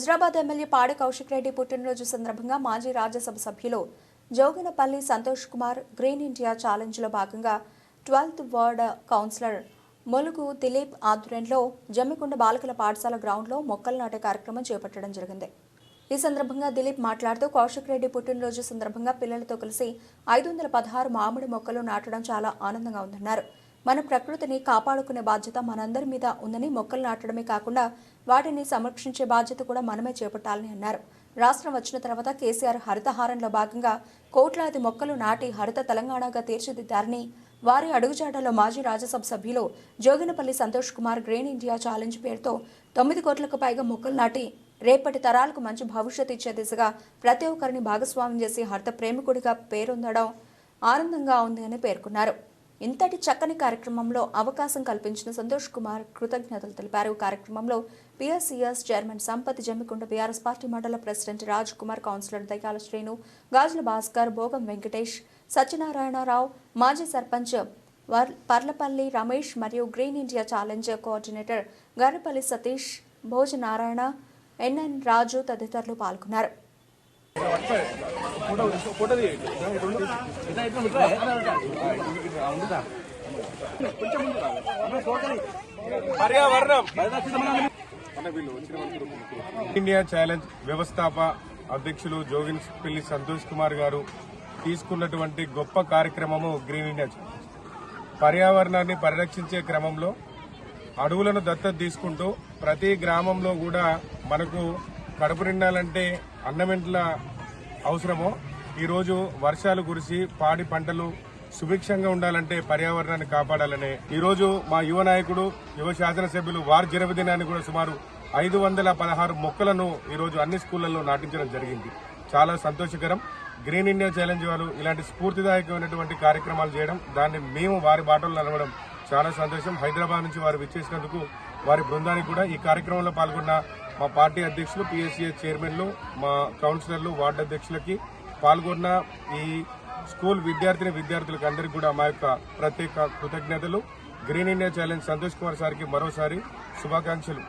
Huzurabad MLA పాడి కౌశిక్ రెడ్డి పుట్టినరోజు సందర్భంగా మాజీ రాజ్యసభ సభ్యులు జోగినపల్లి సంతోష్ కుమార్ గ్రీన్ ఇండియా ఛాలెంజ్లో భాగంగా twelfth ward councillor Molugu Dilip ఆధ్వర్యంలో జమ్మికుండ బాలికల పాఠశాల గ్రౌండ్లో మొక్కలు నాటే కార్యక్రమం చేపట్టడం జరిగింది. ఈ సందర్భంగా దిలీప్ మాట్లాడుతూ కౌశిక్ రెడ్డి పుట్టినరోజు సందర్భంగా పిల్లలతో కలిసి ఐదు వందల పదహారు మామిడి మొక్కలు నాటడం చాలా ఆనందంగా ఉందన్నారు. మన ప్రకృతిని కాపాడుకునే బాధ్యత మనందరి మీద ఉందని మొక్కలు నాటడమే కాకుండా వాటిని సంరక్షించే బాధ్యత కూడా మనమే చేపట్టాలని అన్నారు. రాష్ట్రం వచ్చిన తర్వాత కేసీఆర్ హరితహారంలో భాగంగా కోట్లాది మొక్కలు నాటి హరిత తెలంగాణగా తీర్చిదిద్దారని వారి అడుగుజాడలో మాజీ రాజ్యసభ సభ్యులు Joginapalli Santosh Kumar green India challenge పేరుతో తొమ్మిది కోట్లకు పైగా మొక్కలు నాటి రేపటి తరాలకు మంచి భవిష్యత్తు ఇచ్చే దిశగా ప్రతి ఒక్కరిని భాగస్వామ్యం చేసి హరిత ప్రేమికుడిగా పేరొందడం ఆనందంగా ఉంది అని పేర్కొన్నారు. ఇంతటి చక్కని కార్యక్రమంలో అవకాశం కల్పించిన సంతోష్ కుమార్ కృతజ్ఞతలు తెలిపారు. కార్యక్రమంలో PSCS chairman Sampath Jammikunta BRS party మండల ప్రెసిడెంట్ రాజ్ కుమార్ కౌన్సిలర్ దయాల శ్రీను గాజుల భాస్కర్ భోగం వెంకటేష్ సత్యనారాయణరావు మాజీ సర్పంచ్ పర్లపల్లి రమేష్ మరియు green India challenge coordinator Garrapalli Satish భోజనారాయణ NN Raju తదితరులు పాల్గొన్నారు. పర్యావరణం ఇండియా ఛాలెంజ్ వ్యవస్థాప అధ్యక్షులు జోగిన్ పిల్లి సంతోష్ కుమార్ గారు తీసుకున్నటువంటి గొప్ప కార్యక్రమము గ్రీన్ ఇండియా ఛాలెంజ్. పర్యావరణాన్ని పరిరక్షించే క్రమంలో అడవులను దత్తత తీసుకుంటూ ప్రతి గ్రామంలో కూడా మనకు కడుపు నిండాలంటే అన్నమెంట్ల అవసరమో ఈరోజు వర్షాలు కురిసి పాడి పంటలు సుభిక్షంగా ఉండాలంటే పర్యావరణాన్ని కాపాడాలనే. ఈరోజు మా యువ నాయకుడు యువ శాసనసభ్యులు వారి జన్మదినాన్ని కూడా సుమారు ఐదు వందల పదహారు మొక్కలను ఈరోజు అన్ని స్కూళ్ళలో నాటించడం జరిగింది. చాలా సంతోషకరం. గ్రీన్ ఇండియా ఛాలెంజ్ వారు ఇలాంటి స్ఫూర్తిదాయకమైనటువంటి కార్యక్రమాలు చేయడం దాన్ని మేము వారి బాటలు నడవడం చాలా సంతోషం. హైదరాబాద్ నుంచి వారు విచ్చేసినందుకు వారి బృందానికి కూడా ఈ కార్యక్రమంలో పాల్గొన్న మా పార్టీ అధ్యక్షులు పిఎస్సిఎస్ చైర్మన్లు మా కౌన్సిలర్లు వార్డు అధ్యక్షులకి పాల్గొన్న ఈ స్కూల్ విద్యార్థిని విద్యార్థులకు అందరికీ కూడా మా యొక్క ప్రత్యేక కృతజ్ఞతలు. Green India challenge Santosh Kumar సార్కి మరోసారి శుభాకాంక్షలు.